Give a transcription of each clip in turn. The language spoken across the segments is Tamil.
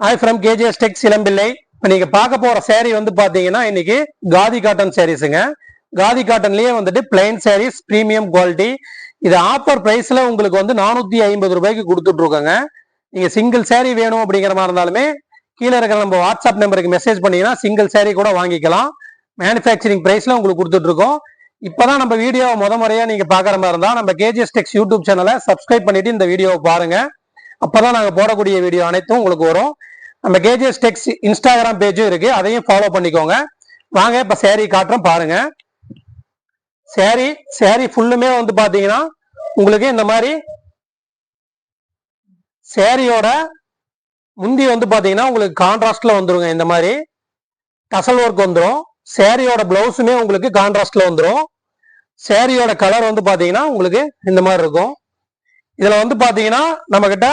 ஐ ஃப்ரம் கேஜிஎஸ் டெக்ஸ் சிலம்பிள்ளை இப்போ நீங்கள் பார்க்க போகிற சேரீ வந்து பார்த்தீங்கன்னா இன்னைக்கு காதி காட்டன் சேரீஸுங்க காதி காட்டன்லேயே வந்துட்டு பிளைன் சேரீஸ் ப்ரீமியம் குவாலிட்டி இது ஆஃபர் ப்ரைஸில் உங்களுக்கு வந்து நானூற்றி ஐம்பது ரூபாய்க்கு கொடுத்துட்ருக்கோங்க நீங்கள் சிங்கிள் சேரீ வேணும் அப்படிங்கிற மாதிரி இருந்தாலுமே கீழே இருக்கிற நம்ம வாட்ஸ்அப் நம்பருக்கு மெசேஜ் பண்ணீங்கன்னா சிங்கிள் சேரீ கூட வாங்கிக்கலாம். மேனுஃபேக்சரிங் ப்ரைஸில் உங்களுக்கு கொடுத்துட்ருக்கோம் இப்போ தான் நம்ம வீடியோ முத முறையா நீங்கள் பார்க்குற மாதிரி இருந்தால் நம்ம கேஜிஎஸ் டெக்ஸ் யூடியூப் சேனலை சப்ஸ்கிரைப் பண்ணிட்டு இந்த வீடியோவை பாருங்கள் அப்போ தான் நாங்கள் போடக்கூடிய வீடியோ அனைத்தும் உங்களுக்கு வரும். நம்ம கேஜிஎஸ் டெக்ஸ் இன்ஸ்டாகிராம் பேஜும் இருக்கு. அதையும் ஃபாலோ பண்ணிக்கோங்க. வாங்க இப்ப சேரீ காட்டுறோம் பாருங்க. சேரீ சேரீ ஃபுல்லுமே வந்து பாத்தீங்கன்னா உங்களுக்கு இந்த மாதிரி சேரீயோட முந்தி வந்து பாத்தீங்கன்னா உங்களுக்கு கான்ட்ராஸ்ட்ல வந்துருங்க இந்த மாதிரி. டசல் ஒர்க் வந்துடும் சேரீயோட பிளவுஸுமே உங்களுக்கு கான்ட்ராஸ்ட்ல வந்துடும் சேரீயோட கலர் வந்து பாத்தீங்கன்னா உங்களுக்கு இந்த மாதிரி இருக்கும். இதுல வந்து பாத்தீங்கன்னா நம்ம கிட்ட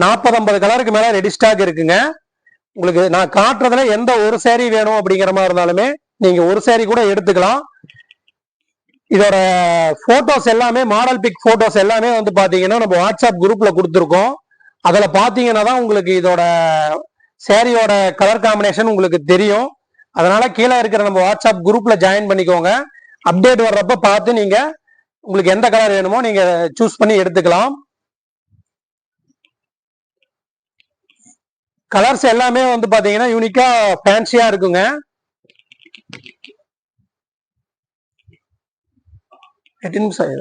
நாற்பது ஐம்பது கலருக்கு மேல ரெடி ஸ்டாக் இருக்குங்க. உங்களுக்கு நான் காட்டுறதுல எந்த ஒரு சேரீ வேணும் அப்படிங்கிற மாதிரி இருந்தாலுமே நீங்க ஒரு சேரீ கூட எடுத்துக்கலாம். இதோட போட்டோஸ் எல்லாமே மாடல் பிக் போட்டோஸ் எல்லாமே வந்து பாத்தீங்கன்னா நம்ம வாட்ஸ்அப் குரூப்ல கொடுத்துருக்கோம். அதுல பாத்தீங்கன்னா தான் உங்களுக்கு இதோட சேரீயோட கலர் காம்பினேஷன் உங்களுக்கு தெரியும். அதனால கீழே இருக்கிற நம்ம வாட்ஸ்அப் குரூப்ல ஜாயின் பண்ணிக்கோங்க. அப்டேட் வர்றப்ப பார்த்து நீங்க உங்களுக்கு எந்த கலர் வேணுமோ நீங்க சூஸ் பண்ணி எடுத்துக்கலாம். கலர்ஸ் எல்லாமே வந்து பாத்தீங்கன்னா யூனிக்கா ஃபேன்சியா இருக்குங்க. எட்டு நிமிஷம்